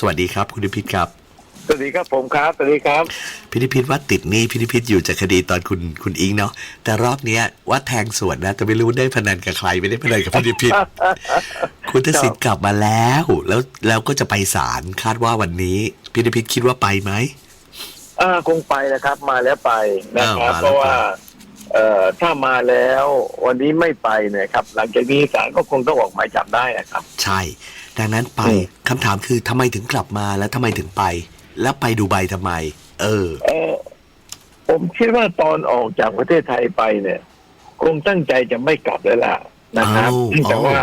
สวัสดีครับ คุณนิพิษครับสวัสดีครับผมครับสวัสดีครับพินิพิษว่าติดหนี้พินิพิษอยู่จากคดีตอนคุณคุณอิงเนาะแต่รอบเนี้ยว่าแทงสวนนะแต่ไม่รู้ได้พนันกับใครไม่ได้พนันกับพินิพิษคุณทักษิณกลับมาแล้วแล้วแล้วก็จะไปศาลคาดว่าวันนี้พินิพิษคิดว่าไปไหมอ่าคงไปนะครับ มาแล้วไปนะครับอ่ามาแล้วเพราะว่าเอ่อถ้ามาแล้ววันนี้ไม่ไปเนี่ยครับ หลังจากนี้ศาลก็คงต้องออกหมายจับได้นะครับ ใช่ ดังนั้นไปอืมคำถามคือทำไมถึงกลับมาแล้วทำไมถึงไป แล้วไปดูใบทำไม เออ เออผมคิดว่าตอนออกจากประเทศไทยไปเนี่ย คงตั้งใจจะไม่กลับแล้วล่ะนะครับ อ้าว แต่ว่า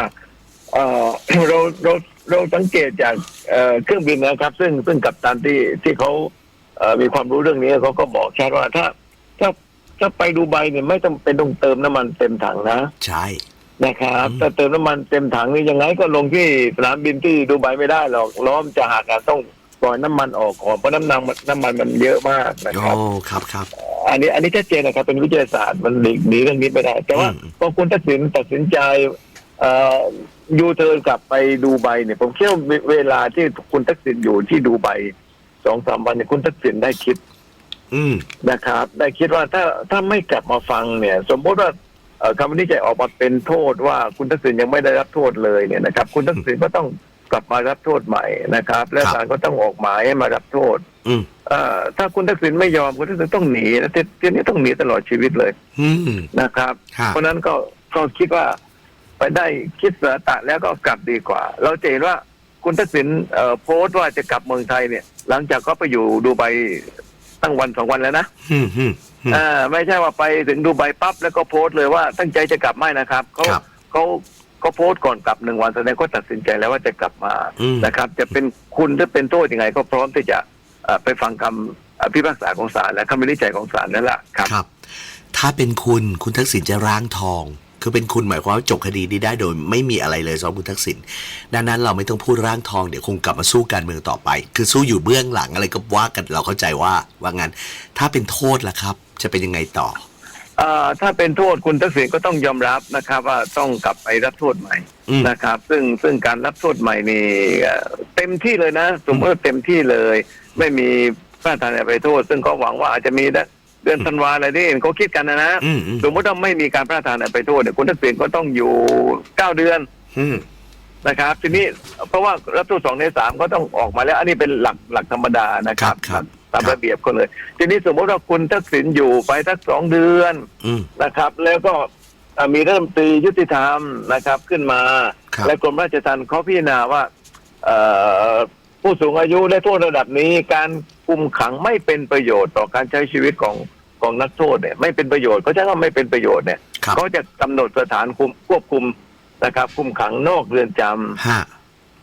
เออเราเราเราสังเกตจากเอ่อเครื่องบินนะครับ ซึ่งซึ่งกัปตันที่ที่เขาเอ่อมีความรู้เรื่องนี้เขาก็บอกชัดว่าถ้าถ้าถ้าไปดูไบเนี่ยไม่ต้องเป็นต้องเติมน้ำมันเต็มถังนะ ใช่ นะครับอืมถ้าเติมน้ำมันเต็มถังนี่ยังไงก็ลงที่สนามบินที่ดูไบไม่ได้หรอกล้อมจะหักอะต้องปล่อยน้ำมันออกก่อนเพราะน้ำมันน้ำมันมันเยอะมากนะโอ้ครับครับครับ อันนี้อันนี้ชัดเจนนะครับเป็นวิทยาศาสตร์มันหลีกหนีเรื่องนี้ไม่ได้ แต่ว่าอืมพอคุณทักษิณตัดสินใจเอ่อยูเทิร์นกลับไปดูไบเนี่ยผมเชื่อว่าเวเวลาที่คุณทักษิณอยู่ที่ดูไบสองสามวันเนี่ยคุณทักษิณได้คิดอืมนะครับ ได้คิดว่าถ้าถ้าไม่กลับมาฟังเนี่ย สมมติว่าเอ่อ คำวินิจฉัยออกมาเป็นโทษว่าคุณทักษิณยังไม่ได้รับโทษเลยเนี่ยนะครับ คุณทักษิณก็ต้องกลับมารับโทษใหม่นะครับ และครับศาลก็ต้องออกหมายให้มารับโทษอืมเอ่อถ้าคุณทักษิณไม่ยอมคุณทักษิณต้องหนีนะทีทีนี้ต้องหนีตลอดชีวิตเลยอืมนะครับครับ เพราะฉะนั้นก็ก็คิดว่าไปได้คิดเสือตะแล้วก็กลับดีกว่า เราจะเห็นว่าคุณทักษิณเอ่อโพสต์ว่าจะกลับเมืองไทยเนี่ย หลังจากก็ไปอยู่ดูไบตั้งวันสองวันแล้วนะ อืมอืมอืมอ่าไม่ใช่ว่าไปถึงดูไบปั๊บแล้วก็โพสต์เลยว่าตั้งใจจะกลับไม่นะครับเขาครับ เขาเขาโพสต์ก่อนกลับหนึ่งวันแสดงก็ตัดสินใจแล้วว่าจะกลับมาอืม นะครับ จะเป็นคุณหรือเป็นโทษยังไง ก็พร้อมที่จะเอ่อไปฟังคำเอ่อพิพากษาของศาลและคำวินิจฉัยของศาลนั่นแหละครับ ครับ ถ้าเป็นคุณคุณทักษิณจะร่างทอง คือเป็นคุณหมายความว่าจบคดีนี้ได้โดย ไม่มีอะไรเลยสำหรับคุณทักษิณดังนั้นเราไม่ต้องพูดร่างทองเดี๋ยวคงกลับมาสู้การเมืองต่อไป คือสู้อยู่เบื้องหลังอะไรก็ว่ากันเราเข้าใจว่าว่างั้น ถ้าเป็นโทษล่ะครับ จะเป็นยังไงต่อเอ่อถ้าเป็นโทษคุณทักษิณก็ต้องยอมรับนะครับ ว่าต้องกลับไปรับโทษใหม่อืมนะครับ ซึ่งซึ่งการรับโทษใหม่นี่เอ่อเต็มที่เลยนะ สมมติว่าเต็มที่เลย ไม่มีพระราชทานอภัยโทษ ซึ่งก็หวังว่าอาจจะมีเดือนธันวาอะไรที่เห็นเขาคิดกันนะนะอืมอืมสมมติว่าไม่มีการพระราชทานอภัยโทษเนี่ยคุณทักษิณก็ต้องอยู่เก้าเดือนอืมนะครับ ทีนี้เพราะว่ารับโทษสองในสามก็ต้องออกมาแล้ว อันนี้เป็นหลักหลักธรรมดานะครับครับตามครับระเบียบก็เลย ทีนี้สมมติว่าคุณทักษิณอยู่ไปสักสองเดือนอืมนะครับ แล้วก็เอ่อมีเริ่มตรียุติธรรมนะครับขึ้นมาครับและกรมราชทัณฑ์เขาพิจารณาว่าเอ่อผู้สูงอายุและโทษระดับนี้ การคุมขังไม่เป็นประโยชน์ต่อการใช้ชีวิตของของนักโทษเนี่ยไม่เป็นประโยชน์เขาใช้คำว่าไม่เป็นประโยชน์เนี่ยครับเขาจะกำหนดสถานคุมควบคุมนะครับ คุมขังนอกเรือนจำฮะ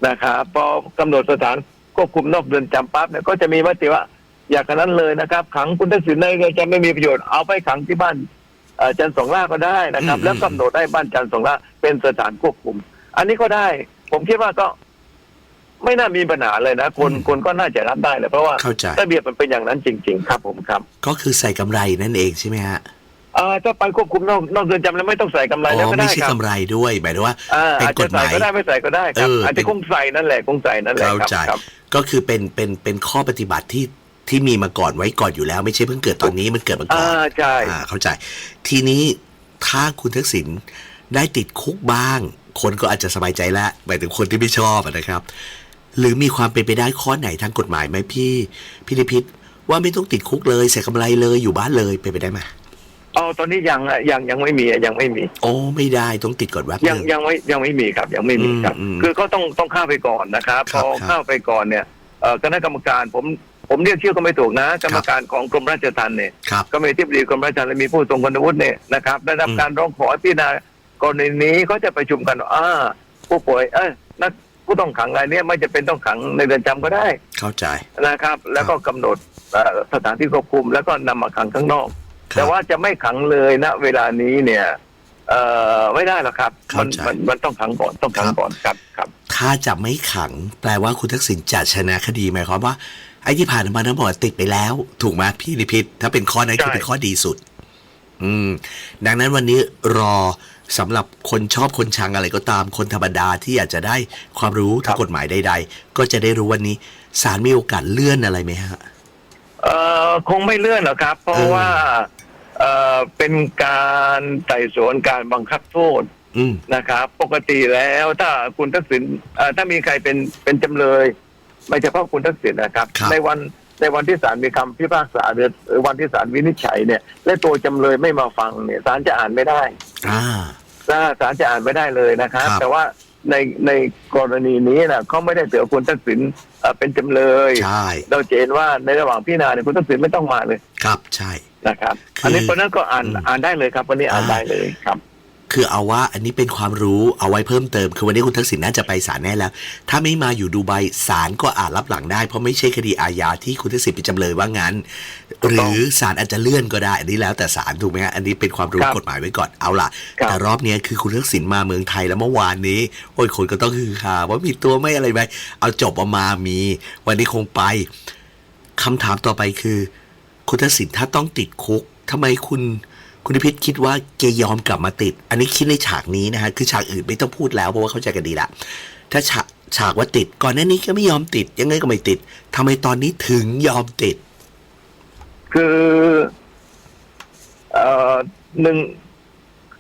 นะครับพอกำหนดสถานควบคุมนอกเรือนจำปั๊บเนี่ยก็จะมีมติว่า อยากกันนั้นเลยนะครับ ขังคุณทักษิณในเรือนจำไม่มีประโยชน์เอาไปขังที่บ้านเอ่อจันทร์สองล่าก็ได้นะครับอืมแล้วกำหนดให้บ้านจันทร์สองล่าเป็นสถานควบคุม อันนี้ก็ได้ ผมคิดว่าก็ไม่น่ามีปัญหาเลยนะ คนคนก็น่าจะรับได้เลยเพราะว่าเข้าใจระเบียบมันเป็นอย่างนั้นจริง ๆ ครับผมครับ ก็คือใส่กำไรนั่นเองใช่ไหมฮะเอ่อถ้าไปควบคุมนอกนอกเรือนจำแล้วไม่ต้องใส่กำไรอ๋แล้วอก็ไม่ได้ใช่ครับกำไรด้วยหมายถึงว่าอ่าเป็นอาจกจะฎหใส่มายก็ได้ไม่ใส่ก็ได้ครับเอออาจเป็จะนคงใส่นั่นแหละคงใส่นั่นแหละเข้าครับใจครับก็คือเป็นเป็นเป็นข้อปฏิบัติที่ ที่มีมาก่อนไว้ก่อนอยู่แล้ว ไม่ใช่เพิ่งเกิดตอนนี้มันเกิดมาก่อนอ่าใช่อ่าเข้าใจ ทีนี้ถ้าคุณทักษิณได้ติดคุกบ้าง คนก็อาจจะสบายใจแล้วหมายถึงคนที่ไม่ชอบอะนะครับ หรือมีความเป็นไปได้ข้อไหนทางกฎหมายไหมพี่พี่นิพิษว่าไม่ต้องติดคุกเลยใส่กำไรเลยอยู่บ้านเลยเป็นไปได้ไหมเอาตอนนี้ยังอะยังยังไม่มีอะยังไม่มี โอ้ไม่ได้ต้องติดก่อนแวบหยังนึ่งยังไม่ยังไม่มีครับ ยังไม่มีครับอืมอืมคือเขาต้องต้องเข้าไปก่อนนะครับคพรับอครับเข้าไปก่อนเนี่ยเอ่อคณะกรรมการผม ผมเรียกชื่อก็ไม่ถูกนะ กรรมการของกรมราชทัณฑ์เนี่ยครับก็มีที่ปรึกรมราชทัณฑ์และมีผู้ทรงคุณวุฒิเนี่ยนะครับได้รับอืมการร้องขอให้พิจารณากรณีนี้เขาจะประชุมกันว่าอ่าผู้ป่วยเอ้ยนักผู้ต้องขังรายเนี้ไม่จะเป็นต้องขังในเรือนจำก็ได้เข้าใจ นะครับ แล้วก็กำหนดเอ่อสถานที่ควบคุมแล้วก็นำมาขังข้างนอก ครับแต่ว่าจะไม่ขังเลยณเวลานี้เนี่ยเอ่อไม่ได้หรอกครับเข้ามันใจ มันมันต้องขังก่อนต้องขังครับก่อนครับครับ ถ้าจะไม่ขัง แปลว่าคุณทักษิณจะชนะคดีหมายความว่า ไอ้ที่ผ่านมาทั้งหมดติดไปแล้ว ถูกไหมพี่นิพิษถ้าเป็นข้อนั้นใช่คือเป็นข้อดีสุด อืม ดังนั้นวันนี้รอสำหรับคนชอบคนชังอะไรก็ตามคนธรรมดาที่อยากจะได้ความรู้ทางกฎหมายใด ๆ ก็จะได้รู้วันนี้ศาลมีโอกาสเลื่อนอะไรไหมฮะเอ่อคงไม่เลื่อนหรอกครับ เพราะเออว่าเอ่อเป็นการไต่สวนการบังคับโทษอืมนะครับ ปกติแล้วถ้าคุณทักษิณเอ่อถ้ามีใครเป็นเป็นจำเลย ไม่เฉพาะคุณทักษิณนะครับ ครับ ในวันในวันที่ศาลมีคำพิพากษาหรือหรือวันที่ศาลวินิจฉัยเนี่ย และตัวจำเลยไม่มาฟังเนี่ยศาลจะอ่านไม่ได้อ่า นะศาลจะอ่านไม่ได้เลยนะครับ ครับแต่ว่าในในกรณีนี้นะเขาไม่ได้เตือคุณทักษิณเอ่อเป็นจำเลย ใช่ เราจะเห็นว่าในระหว่างพิจารณาเนี่ยคุณทักษิณไม่ต้องมาเลยครับ ใช่ นะครับ คืออัอันนี้เพราะฉะนั้นก็อ่านอืม อ่านได้เลยครับ วันนี้อ่านอ่าได้เลยครับ คือเอาว่าอันนี้เป็นความรู้เอาไว้เพิ่มเติม คือวันนี้คุณทักษิณน่าจะไปศาลแน่แล้ว ถ้าไม่มาอยู่ดูไบศาลก็อาจรับหลังได้ เพราะไม่ใช่คดีอาญาที่คุณทักษิณเป็นจำเลยว่างั้นถูกหต้องรือศาลอาจจะเลื่อนก็ได้ อันนี้แล้วแต่ศาลถูกไหมฮะอันนี้เป็นความรู้ครับกฎหมายไว้ก่อนเอาล่ะครับแต่รอบเนี้ยคือคุณทักษิณมาเมืองไทยแล้วเมื่อวานนี้โอ้ยคนก็ต้องคือคาว่ามีตัวไม่อะไรไหมเอาจบออกมามี วันนี้คงไปคำถามต่อไปคือ คุณทักษิณถ้าต้องติดคุกทำไมคุณ คุณนิพิษคิดว่าแกยอมกลับมาติด อันนี้คิดในฉากนี้นะฮะ คือฉากอื่นไม่ต้องพูดแล้วเพราะว่าเข้าใจกันดีละ ถ้าฉากฉากว่าติด ก่อนหน้านี้ก็ไม่ยอมติด ยังไงก็ไม่ติดทำไมตอนนี้ถึงยอมติด คือเอ่อหนึ่ง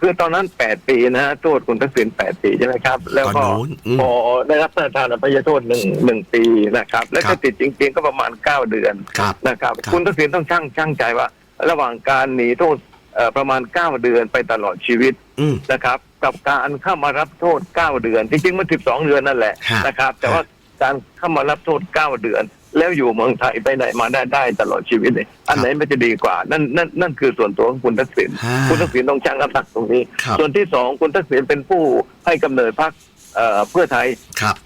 คือตอนนั้นแปดปีนะฮะโทษคุณทักษิณแปดปีใช่ไหมครับ แล้วตอนก็นู้นอืมพอได้รับพระราชทานอภัยโทษหนึ่งหนึ่งปีนะครับ แล้วครัก็บติดจริงๆก็ประมาณเก้าเดือนครับนะครับครับ คุณทักษิณต้องช่างช่างใจว่า ระหว่างการหนีโทษเอ่อ ประมาณเก้าเดือนไปตลอดชีวิตอืมนะครับ กับการเข้ามารับโทษเก้าเดือน จริงๆมันสิบสองเดือนนั่นแหละฮะนะครับ แต่ฮะว่าการเข้ามารับโทษเก้าเดือน แล้วอยู่เมืองไทยไปไหนมาได้ได้ตลอดชีวิตเลยอันไหนมันจะดีกว่า นั่นนั่นนั่นคือส่วนตัวของคุณทักษิณฮะคุณทักษิณต้องชั่งน้ำหนักตรงนี้ครับส่วนที่สองคุณทักษิณเป็นผู้ให้กำเนิดพรรคเอ่อเพื่อไทยครับ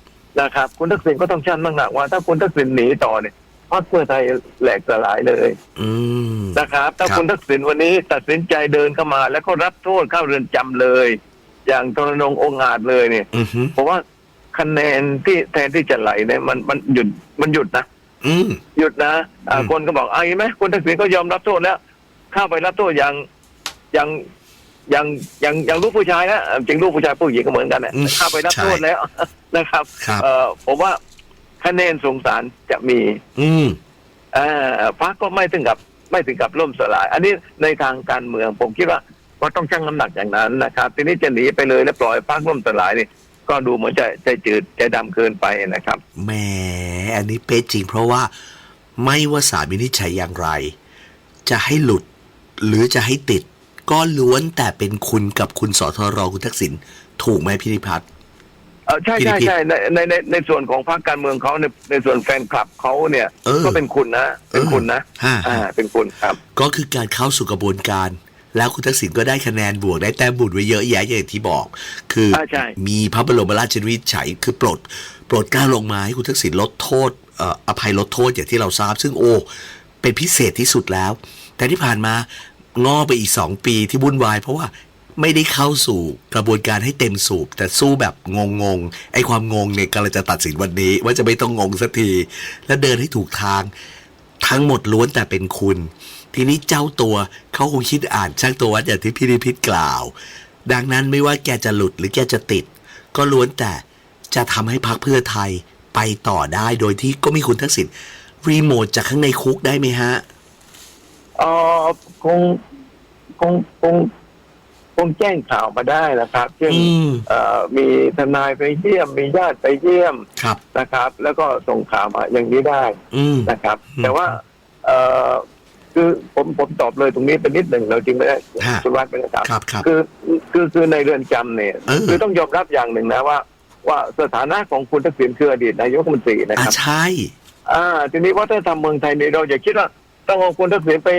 นะครับ คุณทักษิณก็ต้องชั่งน้ำหนักว่า ถ้าคุณทักษิณหนีต่อเนี่ย พรรคเพื่อไทยแหลกสลายเลยอืม นะครับถ้าครับ คุณทักษิณวันนี้ตัดสินใจเดินเข้ามา แล้วก็รับโทษเข้าเรือนจำเลย อย่างตรนงค์องค์อาจเลยเนี่ยอือฮึผมว่าคะแนนที่แทนที่จะไหลเนี่ยมันมันหยุดมันหยุดนะ อืม หยุดนะอ่าอืม คนก็บอกเอาเห็นไหมคุณทักษิณก็ยอมรับโทษแล้ว เข้าไปรับโทษอย่างอย่างอย่างอย่างอย่างลูกผู้ชายนะอ่าจริงลูกผู้ชายผู้หญิงก็เหมือนกันนะอืมเข้าไปรับโทษใช่แล้ว นะครับครับ เอ่อผมว่า คะแนนสงสารจะมี อืมอ่าพรรคก็ไม่ถึงกับไม่ถึงกับล่มสลาย อันนี้ในทางการเมืองผมคิดว่าก็ต้องชั่งน้ำหนักอย่างนั้นนะครับ ทีนี้จะหนีไปเลยแล้วปล่อยพรรคล่มสลายนี่ก็ดูเหมือนจะใจจืดใจดำเกินไปนะครับแหมอันนี้เป๊ะจริง เพราะว่าไม่ว่าศาลวินิจฉัยอย่างไร จะให้หลุดหรือจะให้ติด ก็ล้วนแต่เป็นคุณกับคุณสทรคุณทักษิณถูกไหมพิธิพัฒน์ เออใช่พี่ใช่นิพิษใช่ในในในในส่วนของพรรคการเมืองเขาในในส่วนแฟนคลับเขาเนี่ย เออก็เป็นคุณนะเป็นคุณนะฮะอ่าเป็นคุณครับ ก็คือการเข้าสู่กระบวนการ แล้วคุณทักษิณก็ได้คะแนนบวกได้แต้มบุญไว้เยอะแยะอย่างที่บอก คืออาใช่ มีพระบรมราชวินิจฉัยคือปลด ปลดเกล้าลงมาให้คุณทักษิณลดโทษเอ่ออภัยลดโทษอย่างที่เราทราบ ซึ่งโอ้เป็นพิเศษที่สุดแล้ว แต่ที่ผ่านมางอไปอีกสองปีที่วุ่นวายเพราะว่า ไม่ได้เข้าสู่กระบวนการให้เต็มสูบ แต่สู้แบบงงๆไอ้ความงงเนี่ยกำลังจะตัดสินวันนี้ ว่าจะไม่ต้องงงสักที และเดินให้ถูกทาง ทั้งหมดล้วนแต่เป็นคุณ ทีนี้เจ้าตัวเขาคงคิดอ่านช่างตัววัดอย่างที่พี่นิพิษกล่าว ดังนั้นไม่ว่าแกจะหลุดหรือแกจะติด ก็ล้วนแต่จะทำให้พักเพื่อไทยไปต่อได้โดยที่ก็มีคุณทักษิณรีโมทจากข้างในคุกได้ไหมฮะเออคงคงคง คงแจ้งข่าวมาได้นะครับเช่นอืมเอ่อมีทนายไปเยี่ยมมีญาติไปเยี่ยมครับนะครับ แล้วก็ส่งข่าวมาอย่างนี้ได้อืมนะครับอืมแต่ว่าเอ่อคือผมผมตอบเลยตรงนี้เป็นนิดหนึ่งเราจริงไม่ได้ฮะคุณวัดเป็นครับครับครับคือคือคือในเรือนจำเนี่ยเออคือต้องยอมรับอย่างหนึ่งนะว่า ว่าสถานะของคุณทักษิณคืออดีตนายกรัฐมนตรีนะอ่าครับใช่ อ่า ทีนี้วัฒนธรรมเมืองไทยเนี่ยเราอย่าคิดว่าต้องเอาคุณทักษิณไป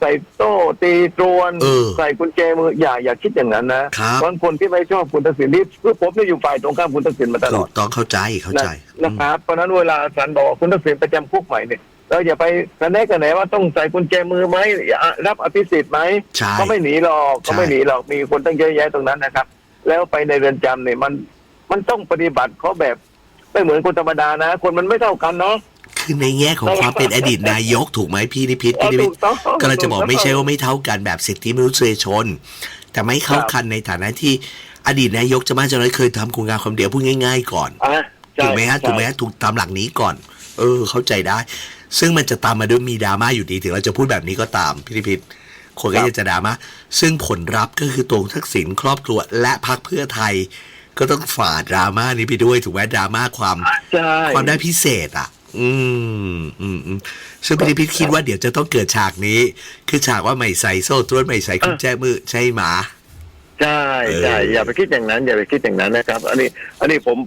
ใส่โต้ตีตรวน เออใส่กุญแจมืออย่าอย่าคิดอย่างนั้นนะครับเพราะคนที่ไม่ชอบคุณทักษิณนี่คือผมเนี่ยอยู่ฝ่ายตรงข้ามคุณทักษิณมาตลถูอด กต้องเข้าใจเข้าใจนะครับ เพราะฉะนั้นเวลาศาลบอกว่าคุณทักษิณประจำคุกใหม่เนี่ยเราอย่าไปคะแนนกันไหนว่าต้องใส่กุญแจมือไหมอย่ารับอภิสิทธิ์ไหมใช่ก็ไม่หนีหรอกก็ไม่หนีหรอกมีคนตั้งเยอะแยะตรงนั้นนะครับ แล้วไปในเรือนจำเนี่ยมันมันต้องปฏิบัติเขาแบบไม่เหมือนคนธรรมดานะ คนมันไม่เท่ากันเนาะ คือในแง่ของความเป็นอดีตนายกถูกไหมพี่นิพิษพี่นิพิษถูกต้องกำลังจะบอกไม่ใช่ว่าไม่เท่ากันแบบสิทธิมนุษยชน แต่ไม่เข้าครับคันในฐานะที่อดีตนายกจะมาจะน้อยเคยทำโครงการความเดียวพูดง่าย ๆ ก่อนอะใช่ถูกไหมฮะใช่ถูกไหมฮะถูกตามหลักนี้ก่อน เออ เข้าใจได้ ซึ่งมันจะตามมาด้วยมีดราม่าอยู่ดีถึงเราจะพูดแบบนี้ก็ตามพี่ธิพิษคนก็ยังจะดราม่าซึ่งผลลัพธ์ก็คือตัวทักษิณครอบครัวและพรรคเพื่อไทย ก็ต้องฝ่าดราม่านี้ไปด้วยถูกไหมดราม่าความใช่ความได้พิเศษอะ อืมอืมอืมซึ่งพี่ธิพิษคิดว่าเดี๋ยวจะต้องเกิดฉากนี้ คือฉากว่าไม่ใส่โซ่ตรวนไม่ใส่กุญแจมือใช่ไหมใช่ใช่เออออย่าไปคิดอย่างนั้น อย่าไปคิดอย่างนั้นนะครับ อันนี้ อันนี้ผม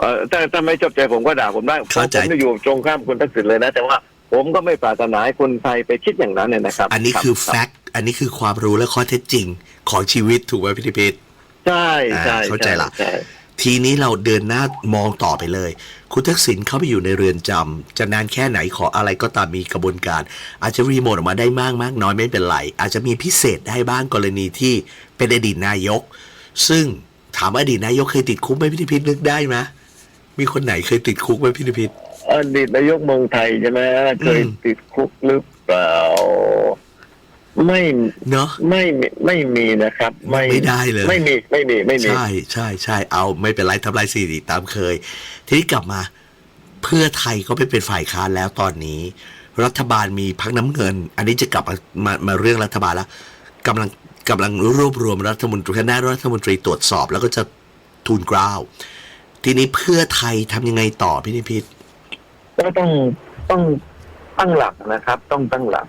เอ่อถ้าถ้าไม่ชอบใจผมก็ด่าผมได้เพราะผมจะอยู่ตรงข้ามคุณทักษิณเลยนะ แต่ว่าผมก็ไม่ปรารถนาให้คนไทยไปคิดอย่างนั้นเนี่ยนะครับอันนี้คือรับแฟกต์อันนี้คือความรู้และข้อเท็จจริงของชีวิตถูกไหมพี่ธิพิษ ใช่ใช่อ่าเข้าใจละ ช่ ทีนี้เราเดินหน้ามองต่อไปเลย คุณทักษิณเข้าไปอยู่ในเรือนจำจะนานแค่ไหนขออะไรก็ตามมีกระบวนการ อาจจะรีโมทออกมาได้มากมากน้อยไม่เป็นไร อาจจะมีพิเศษได้บ้างกรณีที่เป็นอดีตนายก ซึ่งถามว่าอดีตนายกเคยติดคุกไหมพี่ธิพิษนึกได้ไหมมีคนไหนเคยติดคุกไหมพี่ธิพิษอดีตนายกมองไทยใช่ไหมเคยติดคุกหรือเปล่า ไม่เนาะไม่มีไม่มีนะครับ ไม่ไม่ได้เลย ไม่มีไม่มีไม่มีใช่ใช่ใช่เอาไม่เป็นไรทำลายสถิติตามเคย ทีนี้กลับมา เพื่อไทยก็ไม่เป็นฝ่ายค้านแล้วตอนนี้ รัฐบาลมีพักน้ำเงิน อันนี้จะกลับมามามาเรื่องรัฐบาลแล้วกำลังกำลังรวบรวมรัฐมนตรีคณะรัฐมนตรีตรวจสอบ แล้วก็จะทูลเกล้าวทีนี้เพื่อไทยทำยังไงต่อพี่นิพิษก็ต้องต้องตั้งหลักนะครับ ต้องตั้งหลัก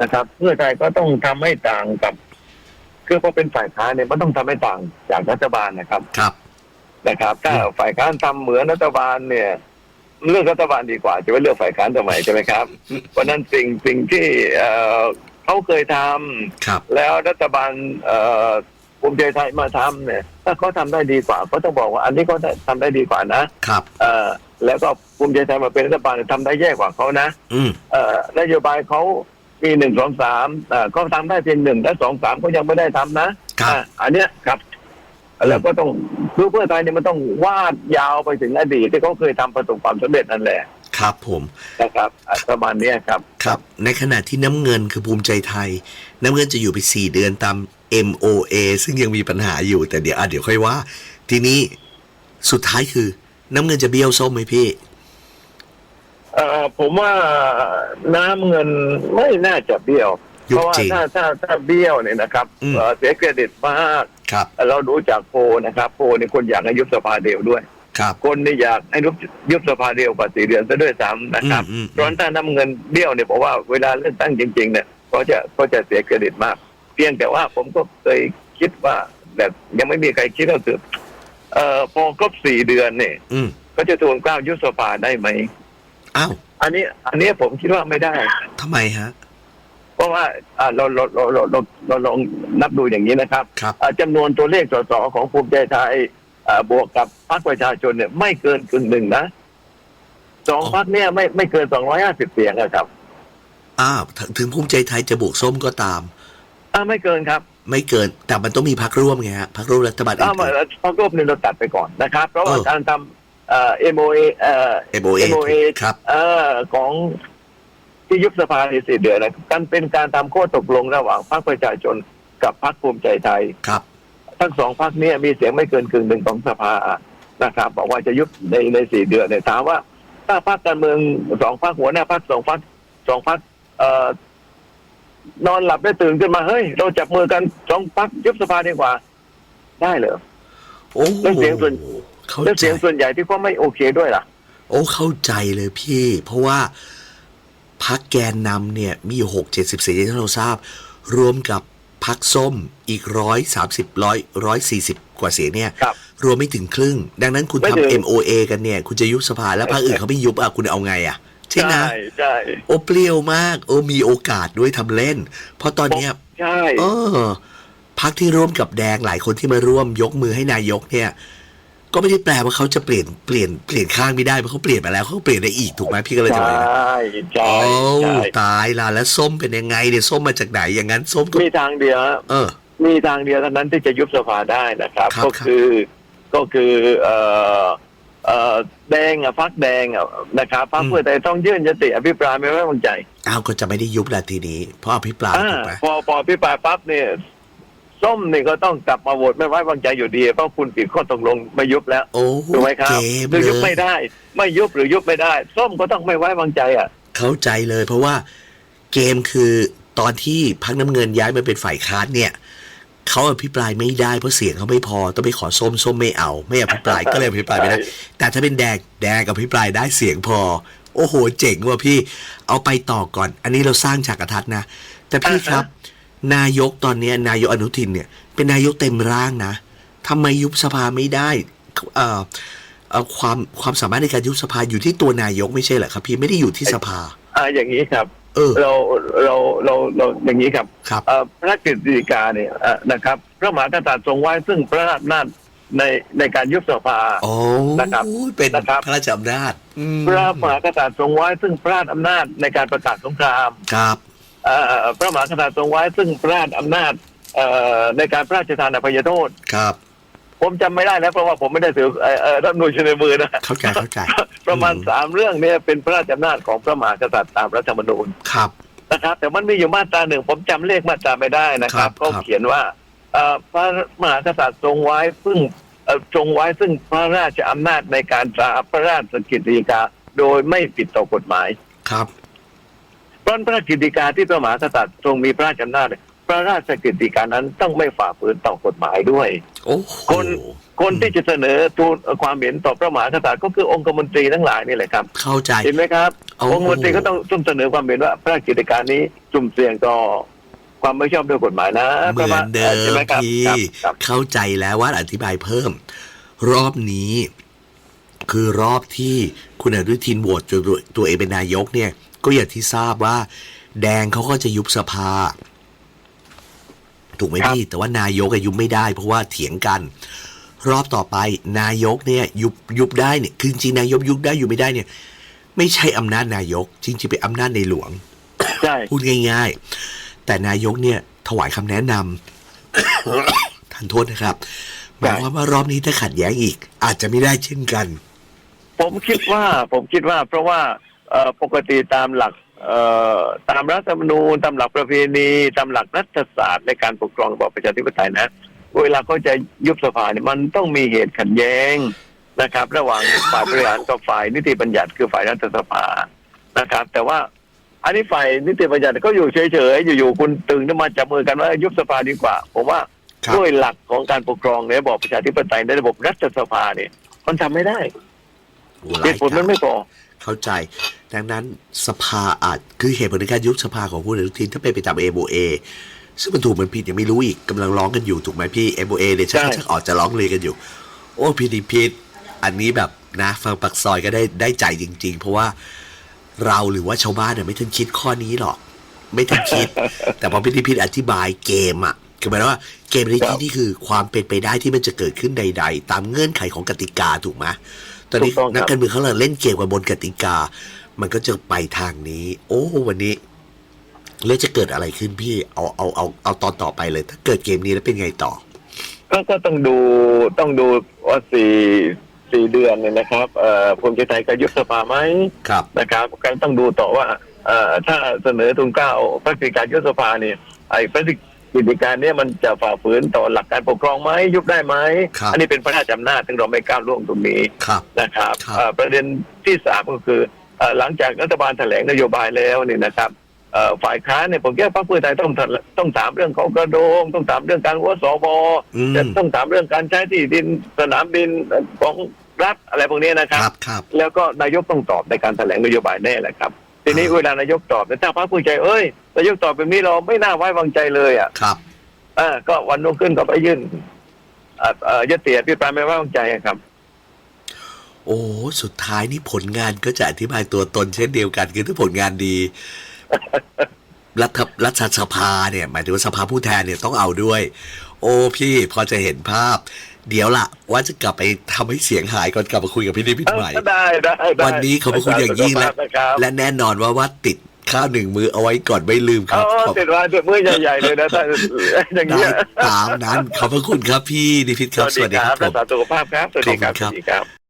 นะครับ เพื่อไทยก็ต้องทำให้ต่างกับคือพอเป็นฝ่ายค้านเนี่ยมันต้องทำให้ต่างจากรัฐบาลนะครับครับนะครับ ถ้าอืมฝ่ายค้านทำเหมือนรัฐบาลเนี่ยเลือกรัฐบาลดีกว่า จะไปเลือกฝ่ายค้านทำไมใช่ไหมครับ เพราะฉะนั้นสิ่งสิ่งที่เอ่อเขาเคยทำครับแล้วรัฐบาลเอ่อภูมิใจไทยมาทำเนี่ย ถ้าเขาทำได้ดีกว่าก็ต้องบอกว่า อันนี้เขาทำได้ดีกว่านะครับเอ่อแล้วก็ภูมิใจไทยมาเป็นรัฐบาลทำได้แย่กว่าเขานะอืมเอ่อนโยบายเขา มีหนึ่งสองสามเอ่อเขาทำได้เพียงหนึ่งและสองสามเขายังไม่ได้ทำนะครับอะอันเนี้ยครับแล้วก็ต้องคือเพื่อไทยเนี่ยมันต้องวาดยาวไปถึงอดีตที่เขาเคยทำประสบความสำเร็จนั่นแหละครับผมนะครับอะประมาณเนี้ยครับครับ ในขณะที่น้ำเงินคือภูมิใจไทย น้ำเงินจะอยู่ไป4เดือนตาม MOA ซึ่งยังมีปัญหาอยู่แต่เดี๋ยวอะเดี๋ยวค่อยว่า ทีนี้สุดท้ายคือ น้ำเงินจะเบี้ยวส้มไหมพี่ เอ่อผมว่าน้ำเงินไม่น่าจะเบี้ยว ยุเพบราะว่าจริง ถ้าถ้าถ้าเบี้ยวเนี่ยนะครับอืม เอ่อเสียเครดิตมากครับ เราดูจากโพลนะครับ โพลเนี่ยคนอยากให้ยุบสภาเดียวด้วย ครับคนนี่อยากให้ยุบยุบสภาเดียวกว่าสี่เดือนซะด้วยซ้ำนะครับอืมอืมเพราะฉะนั้นถ้าน้ำเงินเบี้ยวเนี่ยผมว่าเวลาเลือกตั้งจริงๆเนี่ยก็จะก็จะเสียเครดิตมาก เพียงแต่ว่าผมก็เคยคิดว่าแบบยังไม่มีใครคิดก็คือเอ่อพอครบสี่เดือนเนี่ย อืม ก็จะทูลเกล้ายุบสภาได้ไหม อ้าวอันนี้ อันนี้ผมคิดว่าไม่ได้ ทำไมฮะ เพราะว่าอ่าเราเราเราเราเราเราลองนับดูอย่างนี้นะครับครับ อ่าจำนวนตัวเลขสสของภูมิใจไทยอ่าบวกกับพรรคประชาชนเนี่ยไม่เกินกึ่งหนึ่งนะสองอ๋อพรรคเนี่ยไม่ไม่เกินสองร้อยห้าสิบเสียงนะครับอ้าวถึงถึงภูมิใจไทยจะบวกส้มก็ตาม อ่าไม่เกินครับไม่เกินแต่มันต้องมีพักร่วมไงฮะพักร่วมรัฐบาลอื่ถ้านมาพรรคร่วมเนี่ยเราตัดไปก่อนนะครับ เพราะว่าเออ การทำ เอ่อ MOA เอ่อ MOA MOA ครับเอ่อของที่ยุบสภาในสี่เดือนนะการเป็นการทำข้อตกลงระหว่างพรรคประชาชนกับพรรคภูมิใจไทยครับ ทั้งสองพรรคเนี้มีเสียงไม่เกินกึ่งหนึ่งของสภานะครับ บอกว่าจะยุบในในสี่เดือนเนี่ยถามว่า ถ้าพรรคการเมืองสองพรรคหัวหน้าพรรคสองพรรคสองพรรคเอ่อนอนหลับได้ตื่นขึ้นมาเฮ้ย เราจับมือกันสองพรรคยุบสภาดีกว่า ได้เหรอโอ้แล้วเสียงส่วน เข้าแล้วใจเสียงส่วนใหญ่ที่เขาไม่โอเคด้วยล่ะ โอ้เข้าใจเลยพี่ เพราะว่าพักแกนนำเนี่ยมีอยู่หกเจ็ดสิบเสียงที่เราทราบ รวมกับพักส้มอีกร้อยสามสิบร้อยร้อยสี่สิบกว่าเสียงเนี่ย ครับรวมไม่ถึงครึ่ง ดังนั้นคุณไม่ถึง ทำ MOA กันเนี่ย คุณจะยุบสภาแล้วพรรคอื่นเขาไม่ยุบอะคุณเอาไงอะ ใช่นะใช่โอ้เปรี้ยวมากโอ้มีโอกาสด้วยทำเล่น เพราะตอนเนี้ย ใช่ เออพักที่ร่วมกับแดงหลายคนที่มาร่วมยกมือให้นายกเนี่ย ก็ไม่ได้แปลว่าเขาจะเปลี่ยนเปลี่ยนเปลี่ยนข้างไม่ได้เพราะเขาเปลี่ยนไปแล้วเขาก็เปลี่ยนได้อีกถูกไหมพี่ก็เลยใชจะบอกอย่างนั้น่ใช่โอ้ใช่ตายละแล้วส้มเป็นยังไงเนี่ยส้มมาจากไหนอย่างนั้นส้มก็มีทางเดียวฮะ เออ มีทางเดียวเท่านั้นที่จะยุบสภาได้นะครับ ครับก็คือก็คือเอ่อเอ่อแดงอะพักแดงอะนะครับพักอืม เพื่อไทยต้องยื่นยติอภิปรายไม่ไว้วางใจอ้าวก็จะไม่ได้ยุบละทีนี้ เพราะอภิปรายอ่าถูกไหมพอพออภิปรายปั๊บเนี่ย ส้มนี่ก็ต้องกลับมาโหวตไม่ไว้วางใจอยู่ดี เพราะคุณผิดข้อตกลงไม่ยุบแล้วโอ้ถูกไหมครับเกมหรือเลยุบไม่ยได้ ไม่ยุบหรือยุบไม่ได้ ส้มก็ต้องไม่ไว้วางใจอะ เข้าใจเลยเพราะว่าเกมคือตอนที่พักน้ำเงินย้ายมาเป็นฝ่ายค้านเนี่ยเขาอภิปรายไม่ได้เพราะเสียงเขาไม่พอต้องไปขอส้มส้มไม่เอา ไม่อภิปรายก็เลยอภิปรายไม่ได้ใช่แต่ถ้าเป็นแดงแดงอภิปรายได้เสียงพอ โอ้โห เจ๋งว่ะพี่ เอาไปต่อก่อน อันนี้เราสร้างฉากกระทัดนะ แต่พี่ครับ นายกตอนเนี้ยนายกอนุทินเนี่ย เป็นนายกเต็มร่างนะทำไมยุบสภาไม่ได้เอ่อเอ่อความความสามารถในการยุบสภาอยู่ที่ตัวนายกไม่ใช่เหรอครับพี่ไม่ได้อยู่ที่สภาอ่าอย่างนี้ครับเออเราเราเราเราอย่างนี้ครับครับเอ่อพระกฤษฎีกาเนี่ยเอ่อนะครับ พระมหากษัตริย์ทรงไว้ซึ่งพระอำนาจในในการยุบสภาโอ้นะครับเป็นนะครับพระราชอำนาจอืมพระมหากษัตริย์ทรงไว้ซึ่งพระราชอำนาจในการประกาศสงครามครับเอ่อ พระมหากษัตริย์ทรงไว้ ซึ่งพระราชอำนาจเอ่อในการพระราชทานอภัยโทษครับผมจำไม่ได้แล้วเพราะว่าผมไม่ได้ถือเอ่อเอ่อรัฐธรรมนูญอยู่ในมือนะเข้าใจเข้าใจ ประมาณอืมสามเรื่องเนี่ยเป็นพระราชอำนาจของพระมหากษัตริย์ตามรัฐธรรมนูญครับนะครับ แต่มันมีอยู่มาตราหนึ่งผมจำเลขมาตราไม่ได้นะคครัรับบก็ครับเขียนว่าเอ่อพระมหากษัตริย์ทรงไว้ซึ่งเอ่อทรงไว้ซึ่งพระราชอำนาจในการตราพระราชกิจฎีกาโดยไม่ผิดต่อกฎหมายครับ เพราะพระราชกิจฎีกาที่พระมหากษัตริย์ทรงมีพระราชอำนาจเนี่ยพระราชกิจฎีกานั้นต้องไม่ฝ่าฝืนต่อกฎหมายด้วยโอ้โหคนคนที่จะเสนอทูลความเห็นต่อพระมหากษัตริย์ก็คือองคมนตรีทั้งหลายนี่แหละครับ เข้าใจเห็นไหมครับโอ้องคมนตรีก็ต้องต้องเสนอความเห็นว่าพระราชกิจการนี้จุ่มเสี่ยงต่อความไม่ชอบด้วยกฎหมายนะเหมือนเดิใช่มไหมครับพี่ครับครับเข้าใจแล้วว่าอธิบายเพิ่ม รอบนี้ คือรอบที่คุณอนุทินโหวตจนตัวตัวเองเป็นนายกเนี่ย ก็อย่างที่ทราบว่า แดงเขาก็จะยุบสภา ถูกไหมพี่ แต่ว่านายกอะยุบไม่ได้ เพราะว่าเถียงกัน รอบต่อไปนายกเนี่ย ยุบยุบได้เนี่ยคือจริงๆนายกยุบได้อยู่ไม่ได้เนี่ย ไม่ใช่อำนาจนายก จริงๆเป็นอำนาจในหลวงใช่พูดง่าย ๆ แต่นายกเนี่ย ถวายคำแนะนำท่านโทษนะครับหมายความว่ารอบนี้ถ้าขัดแย้งอีก อาจจะไม่ได้เช่นกัน ผมคิดว่า ผมคิดว่า เพราะว่าเอ่อ ปกติตามหลักเอ่อตามรัฐธรรมนูญตามหลักประเพณีตามหลักรัฐศาสตร์ในการปกครองระบอบประชาธิปไตยนะเวลาเขาจะยุบสภาเนี่ยมันต้องมีเหตุขัดแย้งนะครับ ระหว่างฝ่ายบริหารกับฝ่ายนิติบัญญัติคือฝ่ายรัฐสภานะครับ แต่ว่าอันนี้ฝ่ายนิติบัญญัติก็อยู่เฉยๆอยู่ๆคุณตึงจะมาจับมือกันว่ายุบสภาดีกว่าผมว่าครับด้วยหลักของการปกครองในระบอบประชาธิปไตยในระบบรัฐสภาเนี่ยมันทำไม่ได้โอ้เหตุผลมันไม่พอ เข้าใจ ดังนั้นสภาอาจคือเหตุผลในการยุบสภาของคุณอนุทินถ้าเป็นไปตามเอโบเอซึ่งมันถูกมันผิดยังไม่รู้อีกกำลังร้องกันอยู่ถูกไหมพี่เอโบเอเนี่ยชักใช่ชักออกจะร้องเลยกันอยู่ โอ้พี่ดิพิษอันนี้แบบนะฟังปักซอยก็ได้ได้ใจจริง ๆ เพราะว่าเราหรือว่าชาวบ้านเนี่ยไม่ทันคิดข้อนี้หรอก ไม่ทันคิด แต่พอพี่ดิพิษอธิบายเกมอะคือหมายถึงว่าเกมในครัที่บนี่คือความเป็นไปได้ที่มันจะเกิดขึ้นใด ๆ ตามเงื่อนไขของกติกาถูกไหม ตอนนี้ถูกต้องครับนักการเมืองเขาเลยเล่นเกมกับบนกติกา มันก็จะไปทางนี้ โอ้วันนี้แล้วจะเกิดอะไรขึ้นพี่เอาเอาเอาเอาตอนต่อไปเลย ถ้าเกิดเกมนี้แล้วเป็นไงต่อ ก็ก็ต้องดูต้องดูว่าสี่สี่เดือนเนี่ยนะครับเอ่อภูมิใจไทยจะยุบสภาไหมครับนะครับก็ต้องดูต่อว่าเอ่อถ้าเสนอทุนเกล้าพระกิจการยุบสภาเนี่ยไอ้พระ กิจการเนี่ยมันจะฝ่าฝืนต่อหลักการปกครองไหมยุบได้ไหมครับอันี้เป็นพระราชอำนาจซึ่งเราไม่ก้าวล่วงตรงนี้ครับนะครับครับเอ่อประเด็นที่สามก็คือเอ่อหลังจากรัฐบาลแถลงนโยบายแล้วเนี่ยนะครับเอ่อฝ่ายค้านเนี่ยผมคิดว่าพรรคเพื่อไทยต้องต้องถามเรื่องของกระโดง ต้องถามเรื่องการวัวสบอืมจะต้องถามเรื่องการใช้ที่ดินสนามบินของรัฐอะไรพวกนี้นะครับครับครับแล้วก็นายกต้องตอบในการแถลงนโยบายแน่แหละครับ ทีนี้อ่าเวลานายกตอบแต่ถ้าพรรคผู้ใจเอ้ยนายกตอบแบบนี้เราไม่น่าไว้วางใจเลยอะครับอ่าก็วันรุ่งขึ้นก็ไปยื่นอ่าเอ่อยติอภิปรายไม่ไว้วางใจอะครับ โอ้สุดท้ายนี่ผลงานก็จะอธิบายตัวตนเช่นเดียวกันคือถ้าผลงานดีรัฐรัฐสภาเนี่ย หมายถึงว่าสภาผู้แทนเนี่ยต้องเอาด้วย โอ้พี่พอจะเห็นภาพ เดี๋ยวละว่าจะกลับไปทำให้เสียงหายก่อนกลับมาคุยกับพี่นิพิษใหม่ได้ได้ได้วันนี้ขอบพระคุณอย่างยิ่งและนะครับและแน่นอนว่าว่าติดข้าวหนึ่งมือเอาไว้ก่อนไม่ลืมคเอรับอขอบติดว่าเดือมือใหญ่ๆเลยนะถ้าอย่างได้เงี้ยตามนั้นขอบพระคุณครับพี่นิพิษสครับวัสดีครับผรัมกษาสุขภาพครับสวัสดีครับขอบคุณครับสวัสดีครับ